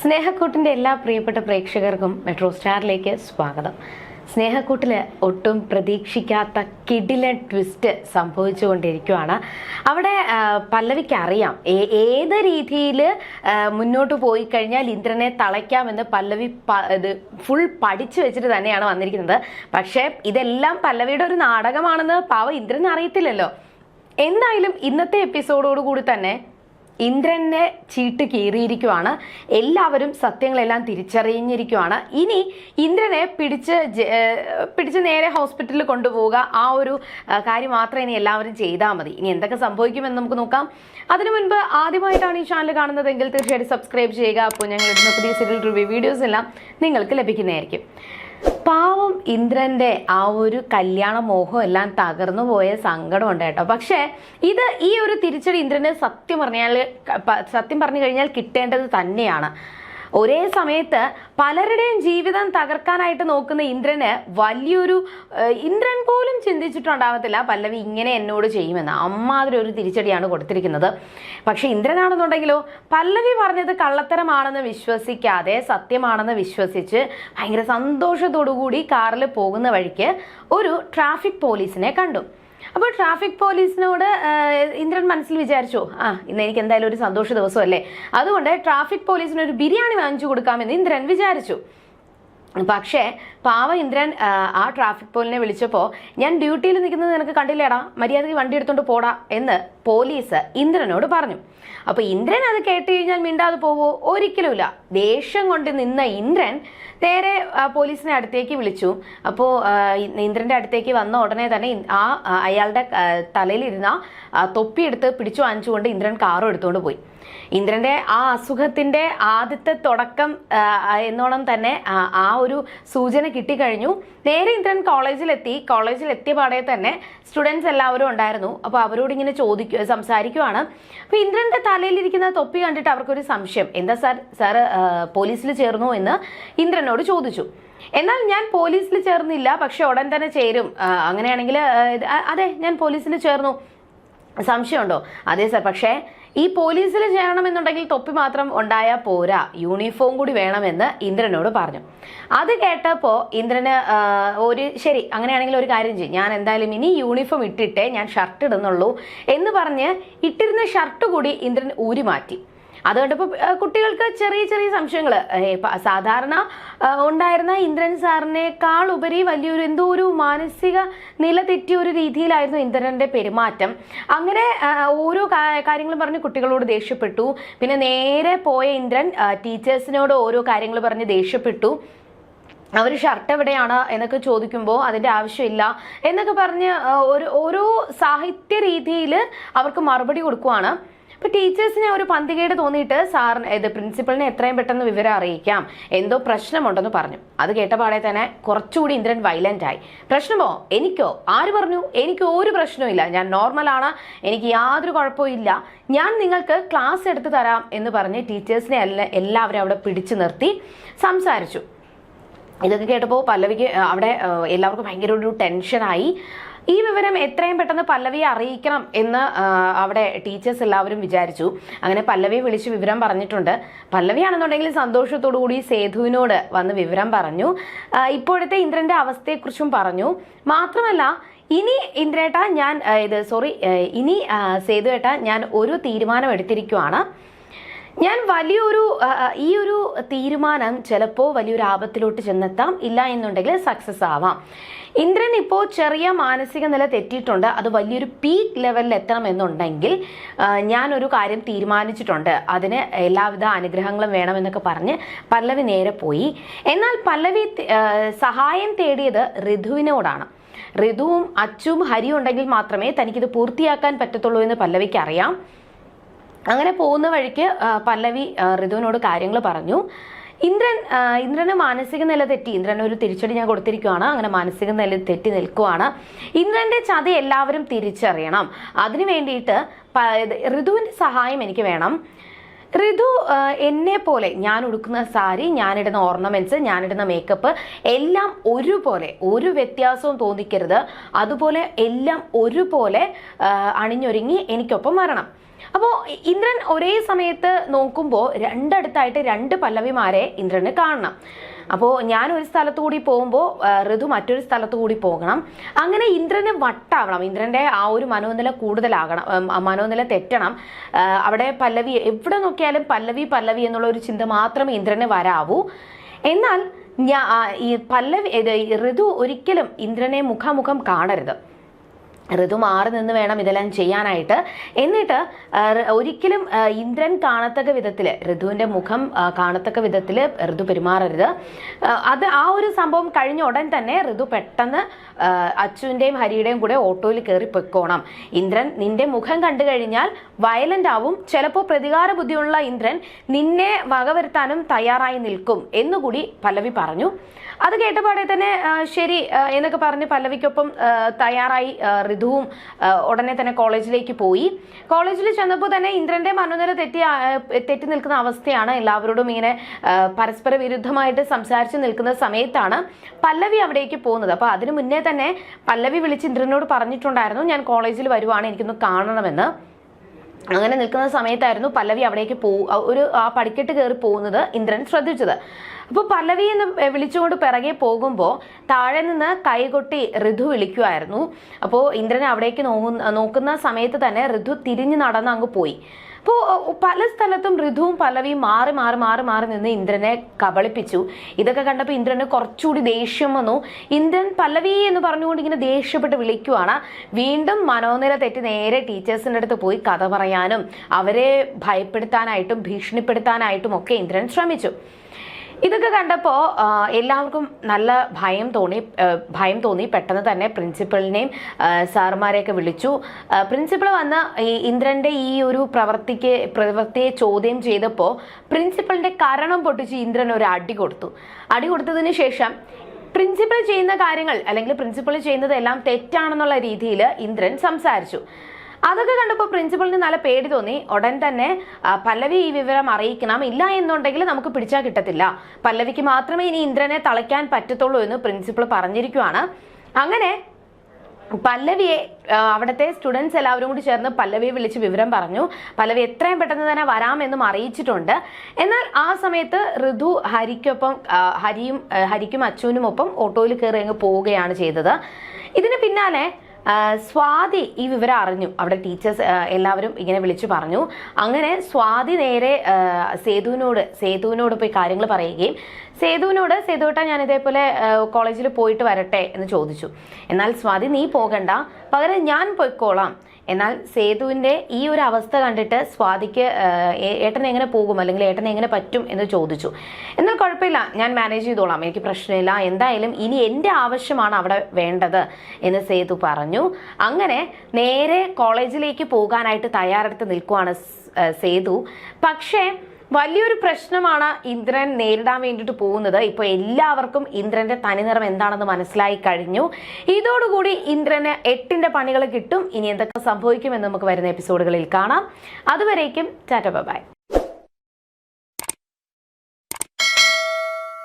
സ്നേഹക്കൂട്ടിന്റെ എല്ലാ പ്രിയപ്പെട്ട പ്രേക്ഷകർക്കും മെട്രോ സ്റ്റാറിലേക്ക് സ്വാഗതം. സ്നേഹക്കൂട്ടിൽ ഒട്ടും പ്രതീക്ഷിക്കാത്ത കിടില ട്വിസ്റ്റ് സംഭവിച്ചുകൊണ്ടിരിക്കുകയാണ് അവിടെ പല്ലവിക്ക് അറിയാം ഏത് രീതിയിൽ മുന്നോട്ട് പോയി കഴിഞ്ഞാൽ ഇന്ദ്രനെ തളയ്ക്കാമെന്ന് പല്ലവി ഇത് ഫുൾ പഠിച്ചു വെച്ചിട്ട് തന്നെയാണ് വന്നിരിക്കുന്നത്. പക്ഷേ ഇതെല്ലാം പല്ലവിയുടെ ഒരു നാടകമാണെന്ന് പാവ ഇന്ദ്രൻ അറിയത്തില്ലല്ലോ എന്തായാലും ഇന്നത്തെ എപ്പിസോഡോട് കൂടി തന്നെ ഇന്ദ്രനെ ചീട്ട് കീറിയിരിക്കുവാണ്. എല്ലാവരും സത്യങ്ങളെല്ലാം തിരിച്ചറിഞ്ഞിരിക്കുവാണ്. ഇനി ഇന്ദ്രനെ പിടിച്ച് പിടിച്ച് നേരെ ഹോസ്പിറ്റലിൽ കൊണ്ടുപോവുക. ആ ഒരു കാര്യം മാത്രമേ ഇനി എല്ലാവരും ചെയ്താൽ മതി. ഇനി എന്തൊക്കെ സംഭവിക്കുമെന്ന് നമുക്ക് നോക്കാം. അതിനു മുൻപ് ആദ്യമായിട്ടാണ് ഈ ചാനൽ കാണുന്നതെങ്കിൽ തീർച്ചയായിട്ടും സബ്സ്ക്രൈബ് ചെയ്യുക. അപ്പോൾ ഞങ്ങൾ ഇടുന്ന പുതിയ സീരിയൽ റിവ്യൂ വീഡിയോസ് എല്ലാം നിങ്ങൾക്ക് ലഭിക്കുന്നതായിരിക്കും. പാവം ഇന്ദ്രന്റെ ആ ഒരു കല്യാണ മോഹം എല്ലാം തകർന്നു പോയ സങ്കടമുണ്ട് കേട്ടോ. പക്ഷേ ഇത് ഈ ഒരു തിരിച്ചടി ഇന്ദ്രന് സത്യം പറഞ്ഞാൽ സത്യം പറഞ്ഞു കഴിഞ്ഞാൽ കിട്ടേണ്ടത് തന്നെയാണ്. ഒരേ സമയത്ത് പലരുടെയും ജീവിതം തകർക്കാനായിട്ട് നോക്കുന്ന ഇന്ദ്രന് വലിയൊരു ഇന്ദ്രൻ പോലും ചിന്തിച്ചിട്ടുണ്ടാവത്തില്ല പല്ലവി ഇങ്ങനെ എന്നോട് ചെയ്യുമെന്ന്. അമ്മാതിരി ഒരു തിരിച്ചടിയാണ് കൊടുത്തിരിക്കുന്നത്. പക്ഷെ ഇന്ദ്രനാണെന്നുണ്ടെങ്കിലോ പല്ലവി പറഞ്ഞത് കള്ളത്തരമാണെന്ന് വിശ്വസിക്കാതെ സത്യമാണെന്ന് വിശ്വസിച്ച് ഭയങ്കര സന്തോഷത്തോടു കൂടി കാറിൽ പോകുന്ന വഴിക്ക് ഒരു ട്രാഫിക് പോലീസിനെ കണ്ടു. അപ്പോൾ ട്രാഫിക് പോലീസിനോട് ഇന്ദ്രൻ മനസ്സിൽ വിചാരിച്ചു ആ ഇന്ന് എനിക്ക് എന്തായാലും ഒരു സന്തോഷ ദിവസമല്ലേ? അതുകൊണ്ട് ട്രാഫിക് പോലീസിന് ഒരു ബിരിയാണി വാങ്ങിച്ചു കൊടുക്കാമെന്ന് ഇന്ദ്രൻ വിചാരിച്ചു. പക്ഷേ പാവ ഇന്ദ്രൻ ആ, ട്രാഫിക് പോലിനെ വിളിച്ചപ്പോൾ ഞാൻ ഡ്യൂട്ടിയിൽ നിൽക്കുന്നത് നിനക്ക് കണ്ടില്ലേടാ? മര്യാദയ്ക്ക് വണ്ടി എടുത്തോണ്ട് പോടാ എന്ന് പോലീസ് ഇന്ദ്രനോട് പറഞ്ഞു. അപ്പോൾ ഇന്ദ്രൻ അത് കേട്ട് കഴിഞ്ഞാൽ മിണ്ടാതെ പോവോ? ഒരിക്കലുമില്ല. ദേഷ്യം കൊണ്ട് നിന്ന ഇന്ദ്രൻ നേരെ പോലീസിനെ അടുത്തേക്ക് വിളിച്ചു. അപ്പോൾ ഇന്ദ്രന്റെ അടുത്തേക്ക് വന്ന ഉടനെ തന്നെ ആ അയാളുടെ തലയിലിരുന്ന തൊപ്പിയെടുത്ത് പിടിച്ചു വാങ്ങിച്ചുകൊണ്ട് ഇന്ദ്രൻ കാറും എടുത്തുകൊണ്ട് പോയി. ഇന്ദ്രന്റെ ആ അസുഖത്തിന്റെ ആദ്യത്തെ തുടക്കം എന്നോണം തന്നെ ആ, ഒരു സൂചന കിട്ടിക്കഴിഞ്ഞു. നേരെ ഇന്ദ്രൻ കോളേജിലെത്തി. കോളേജിലെത്തിയ പാടെ തന്നെ സ്റ്റുഡൻസ് എല്ലാവരും ഉണ്ടായിരുന്നു. അപ്പോൾ അവരോട് ഇങ്ങനെ ചോദിക്കുക സംസാരിക്കുവാണ്. അപ്പോൾ ഇന്ദ്രന്റെ തലയിലിരിക്കുന്ന തൊപ്പി കണ്ടിട്ട് അവർക്കൊരു സംശയം. എന്താ സാർ സാർ പോലീസിൽ ചേർന്നു എന്ന് ഇന്ദ്രനോട് ചോദിച്ചു. എന്നാൽ ഞാൻ പോലീസിൽ ചേർന്നില്ല പക്ഷെ ഉടൻ തന്നെ ചേരും. അങ്ങനെയാണെങ്കിൽ അതെ ഞാൻ പോലീസിൽ ചേർന്നു. സംശയമുണ്ടോ? അതെ സാർ. പക്ഷേ ഈ പോലീസിൽ ചെയ്യണമെന്നുണ്ടെങ്കിൽ തൊപ്പി മാത്രം ഉണ്ടായാൽ പോരാ. യൂണിഫോം കൂടി വേണമെന്ന് ഇന്ദ്രനോട് പറഞ്ഞു. അത് കേട്ടപ്പോൾ ഇന്ദ്രന് ഒരു ശരി അങ്ങനെയാണെങ്കിൽ ഒരു കാര്യം ചെയ്യും. ഞാൻ എന്തായാലും ഇനി യൂണിഫോം ഇട്ടിട്ടേ ഞാൻ ഷർട്ട് ഇടുന്നുള്ളൂ എന്ന് പറഞ്ഞ് ഇട്ടിരുന്ന ഷർട്ട് കൂടി ഇന്ദ്രൻ ഊരി മാറ്റി അത് ഇപ്പോൾ കുട്ടികൾക്ക് ചെറിയ ചെറിയ സംശയങ്ങൾ സാധാരണ ഉണ്ടായിരുന്ന ഇന്ദ്രൻ സാറിനേക്കാൾ ഉപരി വലിയൊരു എന്തോ ഒരു മാനസിക നില തെറ്റിയ ഒരു രീതിയിലായിരുന്നു ഇന്ദ്രന്റെ പെരുമാറ്റം. അങ്ങനെ ഓരോ കാര്യങ്ങളും പറഞ്ഞ് കുട്ടികളോട് ദേഷ്യപ്പെട്ടു. പിന്നെ നേരെ പോയ ഇന്ദ്രൻ ടീച്ചേഴ്സിനോട് ഓരോ കാര്യങ്ങൾ പറഞ്ഞ് ദേഷ്യപ്പെട്ടു. അവർ ഷർട്ട് എവിടെയാണ് എന്നൊക്കെ ചോദിക്കുമ്പോൾ അതിന്റെ ആവശ്യമില്ല എന്നൊക്കെ പറഞ്ഞ് ഒരു ഓരോ സാഹിത്യ രീതിയിൽ അവർക്ക് മറുപടി കൊടുക്കുവാണ്. അപ്പോൾ ടീച്ചേഴ്സിനെ ഒരു പന്തികേട് തോന്നിയിട്ട് സാറിന് ഇത് പ്രിൻസിപ്പളിനെ എത്രയും പെട്ടെന്ന് വിവരം അറിയിക്കാം. എന്തോ പ്രശ്നമുണ്ടെന്ന് പറഞ്ഞു. അത് കേട്ടപാടെ തന്നെ കുറച്ചുകൂടി ഇന്ദ്രൻ വയലന്റ് ആയി. പ്രശ്നമോ? എനിക്കോ? ആര് പറഞ്ഞു? എനിക്ക് ഒരു പ്രശ്നവും ഞാൻ നോർമലാണ് എനിക്ക് യാതൊരു കുഴപ്പവും ഇല്ല. ഞാൻ നിങ്ങൾക്ക് ക്ലാസ് എടുത്തു തരാം എന്ന് പറഞ്ഞ് ടീച്ചേഴ്സിനെ എല്ലാ എല്ലാവരും അവിടെ പിടിച്ചു നിർത്തി സംസാരിച്ചു. ഇതൊക്കെ കേട്ടപ്പോൾ പല്ലവിക്ക് അവിടെ എല്ലാവർക്കും ഭയങ്കര ഒരു ടെൻഷനായി. ഈ വിവരം എത്രയും പെട്ടെന്ന് പല്ലവിയെ അറിയിക്കണം എന്ന് അവിടെ ടീച്ചേഴ്സ് എല്ലാവരും വിചാരിച്ചു. അങ്ങനെ പല്ലവിയെ വിളിച്ച് വിവരം പറഞ്ഞിട്ടുണ്ട്. പല്ലവിയാണെന്നുണ്ടെങ്കിൽ സന്തോഷത്തോടു കൂടി സേതുവിനോട് വന്ന് വിവരം പറഞ്ഞു. ഇപ്പോഴത്തെ ഇന്ദ്രന്റെ അവസ്ഥയെക്കുറിച്ചും പറഞ്ഞു. മാത്രമല്ല ഇനി ഇന്ദ്രേട്ട ഞാൻ ഇത് സോറി ഇനി സേതു സേതുവേട്ട ഞാൻ ഒരു തീരുമാനം എടുത്തിരിക്കുവാണ്. ഞാൻ വലിയൊരു ഈ ഒരു തീരുമാനം ചിലപ്പോൾ വലിയൊരു ആപത്തിലോട്ട് ചെന്നെത്താം. ഇല്ല എന്നുണ്ടെങ്കിൽ സക്സസ് ആവാം. ഇന്ദ്രൻ ഇപ്പോൾ ചെറിയ മാനസിക നില തെറ്റിയിട്ടുണ്ട്. അത് വലിയൊരു പീക്ക് ലെവലിൽ എത്തണമെന്നുണ്ടെങ്കിൽ എന്നുണ്ടെങ്കിൽ ഞാനൊരു കാര്യം തീരുമാനിച്ചിട്ടുണ്ട്. അതിന് എല്ലാവിധ അനുഗ്രഹങ്ങളും വേണമെന്നൊക്കെ പറഞ്ഞ് പല്ലവി നേരെ പോയി. എന്നാൽ പല്ലവി സഹായം തേടിയത് ഋതുവിനോടാണ്. ഋതുവും അച്ചും ഹരിയും ഉണ്ടെങ്കിൽ മാത്രമേ തനിക്കിത് പൂർത്തിയാക്കാൻ പറ്റത്തുള്ളൂ എന്ന് പല്ലവിക്ക് അറിയാം. അങ്ങനെ പോകുന്ന വഴിക്ക് പല്ലവി ഋതുവിനോട് കാര്യങ്ങൾ പറഞ്ഞു. ഇന്ദ്രൻ ഇന്ദ്രന് മാനസിക നില തെറ്റി. ഇന്ദ്രൻ ഒരു തിരിച്ചടി ഞാൻ കൊടുത്തിരിക്കുകയാണ് അങ്ങനെ മാനസിക നില തെറ്റി നിൽക്കുവാണ്. ഇന്ദ്രന്റെ ചതി എല്ലാവരും തിരിച്ചറിയണം. അതിനു വേണ്ടിയിട്ട് ഋതുവിന്റെ സഹായം എനിക്ക് വേണം. ഋതു എന്നെ പോലെ ഞാൻ ഉടുക്കുന്ന സാരി ഞാനിടുന്ന ഓർണമെന്റ്സ് ഞാനിടുന്ന മേക്കപ്പ് എല്ലാം ഒരുപോലെ ഒരു വ്യത്യാസവും തോന്നിക്കരുത്. അതുപോലെ എല്ലാം ഒരുപോലെ അണിഞ്ഞൊരുങ്ങി എനിക്കൊപ്പം വരണം. അപ്പോൾ ഇന്ദ്രൻ ഒരേ സമയത്ത് നോക്കുമ്പോൾ രണ്ടടുത്തായിട്ട് രണ്ട് പല്ലവിമാരെ ഇന്ദ്രന് കാണണം. അപ്പോൾ ഞാൻ ഒരു സ്ഥലത്തു കൂടി പോകുമ്പോൾ ഋതു മറ്റൊരു സ്ഥലത്തു കൂടി പോകണം. അങ്ങനെ ഇന്ദ്രന് വട്ടാവണം. ഇന്ദ്രന്റെ ആ ഒരു മനോനില കൂടുതലാകണം. മനോനില തെറ്റണം. അവിടെ പല്ലവി എവിടെ നോക്കിയാലും പല്ലവി പല്ലവി എന്നുള്ള ഒരു ചിന്ത മാത്രമേ ഇന്ദ്രന് വരാവൂ. എന്നാൽ ഞാ ഈ പല്ലവി ഋതു ഒരിക്കലും ഇന്ദ്രനെ മുഖാമുഖം കാണരുത്. ഋതു മാറി നിന്ന് വേണം ഇതെല്ലാം ചെയ്യാനായിട്ട്. എന്നിട്ട് ഒരിക്കലും ഇന്ദ്രൻ കാണത്തക്ക വിധത്തിൽ ഋതുവിന്റെ മുഖം കാണത്തക്ക വിധത്തിൽ ഋതു പെരുമാറരുത്. അത് ആ ഒരു സംഭവം കഴിഞ്ഞ ഉടൻ തന്നെ ഋതു പെട്ടെന്ന് അച്ഛന്റെയും ഹരിയുടെയും കൂടെ ഓട്ടോയിൽ കയറി പൊയ്ക്കോണം. ഇന്ദ്രൻ നിന്റെ മുഖം കണ്ടു കഴിഞ്ഞാൽ വയലന്റ് ആവും. ചിലപ്പോൾ പ്രതികാര ബുദ്ധിയുള്ള ഇന്ദ്രൻ നിന്നെ വകവരുത്താനും തയ്യാറായി നിൽക്കും എന്നുകൂടി പല്ലവി പറഞ്ഞു. അത് കേട്ടപാടെ തന്നെ ശരി എന്നൊക്കെ പറഞ്ഞ് പല്ലവിക്കൊപ്പം തയ്യാറായി ഋതുവും ഉടനെ തന്നെ കോളേജിലേക്ക് പോയി. കോളേജിൽ ചെന്നപ്പോൾ തന്നെ ഇന്ദ്രന്റെ മനോനില തെറ്റി തെറ്റി നിൽക്കുന്ന അവസ്ഥയാണ് എല്ലാവരോടും ഇങ്ങനെ പരസ്പര വിരുദ്ധമായിട്ട് സംസാരിച്ച് നിൽക്കുന്ന സമയത്താണ് പല്ലവി അവിടേക്ക് പോകുന്നത്. അപ്പോൾ അതിനു മുന്നേ തന്നെ പല്ലവി വിളിച്ച് ഇന്ദ്രനോട് പറഞ്ഞിട്ടുണ്ടായിരുന്നു ഞാൻ കോളേജിൽ വരുവാണ് എനിക്കൊന്ന് കാണണമെന്ന്. അങ്ങനെ നിൽക്കുന്ന സമയത്തായിരുന്നു പല്ലവി അവിടേക്ക് പോ ഒരു ആ പടിക്കെട്ട് കയറി പോകുന്നത് ഇന്ദ്രൻ ശ്രദ്ധിച്ചത്. അപ്പോൾ പല്ലവി എന്ന് വിളിച്ചുകൊണ്ട് പിറകെ പോകുമ്പോൾ താഴെ നിന്ന് കൈകൊട്ടി ഋതു വിളിക്കുമായിരുന്നു അപ്പോൾ ഇന്ദ്രൻ അവിടേക്ക് നോക്കുന്ന സമയത്ത് തന്നെ ഋതു തിരിഞ്ഞു നടന്ന് അങ്ങ് പോയി. അപ്പോൾ പല സ്ഥലത്തും ഋതുവും പല്ലവിയും മാറി മാറി മാറി മാറി നിന്ന് ഇന്ദ്രനെ കബളിപ്പിച്ചു. ഇതൊക്കെ കണ്ടപ്പോൾ ഇന്ദ്രന് കുറച്ചുകൂടി ദേഷ്യം വന്നു. ഇന്ദ്രൻ പല്ലവി എന്ന് പറഞ്ഞുകൊണ്ട് ഇങ്ങനെ ദേഷ്യപ്പെട്ട് വിളിക്കുവാണ്. വീണ്ടും മനോനില തെറ്റി നേരെ ടീച്ചേഴ്സിന്റെ അടുത്ത് പോയി കഥ പറയാനും അവരെ ഭയപ്പെടുത്താനായിട്ടും ഭീഷണിപ്പെടുത്താനായിട്ടും ഒക്കെ ഇന്ദ്രൻ ശ്രമിച്ചു. ഇതൊക്കെ കണ്ടപ്പോൾ എല്ലാവർക്കും നല്ല ഭയം തോന്നി ഭയം തോന്നി. പെട്ടെന്ന് തന്നെ പ്രിൻസിപ്പളിനെയും സാറുമാരെയൊക്കെ വിളിച്ചു. പ്രിൻസിപ്പൾ വന്ന് ഈ ഇന്ദ്രന്റെ ഈ ഒരു പ്രവർത്തിക്ക് പ്രവൃത്തിയെ ചോദ്യം ചെയ്തപ്പോൾ പ്രിൻസിപ്പളിന്റെ കരണം പൊട്ടിച്ച് ഇന്ദ്രൻ ഒരു അടി കൊടുത്തു. അടി കൊടുത്തതിന് ശേഷം പ്രിൻസിപ്പൾ ചെയ്യുന്ന കാര്യങ്ങൾ അല്ലെങ്കിൽ പ്രിൻസിപ്പൾ ചെയ്യുന്നത് എല്ലാം തെറ്റാണെന്നുള്ള രീതിയിൽ ഇന്ദ്രൻ സംസാരിച്ചു. അതൊക്കെ കണ്ടപ്പോൾ പ്രിൻസിപ്പളിന് നല്ല പേടി തോന്നി. ഉടൻ തന്നെ പല്ലവി ഈ വിവരം അറിയിക്കണം. ഇല്ല എന്നുണ്ടെങ്കിൽ നമുക്ക് പിടിച്ചാൽ കിട്ടത്തില്ല. പല്ലവിക്ക് മാത്രമേ ഇനി ഇന്ദ്രനെ തളയ്ക്കാൻ പറ്റത്തുള്ളൂ എന്ന് പ്രിൻസിപ്പൾ പറഞ്ഞിരിക്കുവാണ്. അങ്ങനെ പല്ലവിയെ അവിടുത്തെ സ്റ്റുഡൻസ് എല്ലാവരും കൂടി ചേർന്ന് പല്ലവിയെ വിളിച്ച് വിവരം പറഞ്ഞു. പല്ലവി എത്രയും പെട്ടെന്ന് തന്നെ വരാമെന്നും അറിയിച്ചിട്ടുണ്ട്. എന്നാൽ ആ സമയത്ത് ഋതു ഹരിക്കൊപ്പം ഹരിയും ഹരിക്കും അച്ചുവിനും ഒപ്പം ഓട്ടോയിൽ കയറി അങ്ങ് പോവുകയാണ് ചെയ്തത്. ഇതിന് പിന്നാലെ സ്വാതി ഈ വിവരം അറിഞ്ഞു. അവിടെ ടീച്ചേഴ്സ് എല്ലാവരും ഇങ്ങനെ വിളിച്ചു പറഞ്ഞു. അങ്ങനെ സ്വാതി നേരെ സേതുവിനോട് സേതുവിനോട് പോയി കാര്യങ്ങൾ പറയുകയും സേതുവിനോട് സേതുട്ട ഞാൻ ഇതേപോലെ കോളേജിൽ പോയിട്ട് വരട്ടെ എന്ന് ചോദിച്ചു. എന്നാൽ സ്വാതി നീ പോകണ്ട. പകരം ഞാൻ പോയിക്കോളാം. എന്നാൽ സേതുവിന്റെ ഈ ഒരു അവസ്ഥ കണ്ടിട്ട് സ്വാതിക്ക് ഏട്ടനെ എങ്ങനെ പോകും? അല്ലെങ്കിൽ ഏട്ടനെ എങ്ങനെ പറ്റും എന്ന് ചോദിച്ചു. എന്നാൽ കുഴപ്പമില്ല. ഞാൻ മാനേജ് ചെയ്തോളാം. എനിക്ക് പ്രശ്നമില്ല. എന്തായാലും ഇനി എന്റെ ആവശ്യമാണ് അവിടെ വേണ്ടത് എന്ന് സേതു പറഞ്ഞു. അങ്ങനെ നേരെ കോളേജിലേക്ക് പോകാനായിട്ട് തയ്യാറെടുത്ത് നിൽക്കുവാണ് സേതു. പക്ഷേ വലിയൊരു പ്രശ്നമാണ് ഇന്ദ്രൻ നേരിടാൻ വേണ്ടിയിട്ട് പോകുന്നത്. ഇപ്പോൾ എല്ലാവർക്കും ഇന്ദ്രന്റെ തനിനിറം എന്താണെന്ന് മനസ്സിലായി കഴിഞ്ഞു. ഇതോടുകൂടി ഇന്ദ്രന് എട്ടിന്റെ പണികൾ കിട്ടും. ഇനി എന്തൊക്കെ സംഭവിക്കുമെന്ന് നമുക്ക് വരുന്ന എപ്പിസോഡുകളിൽ കാണാം. അതുവരേക്കും ടാറ്റ ബൈ.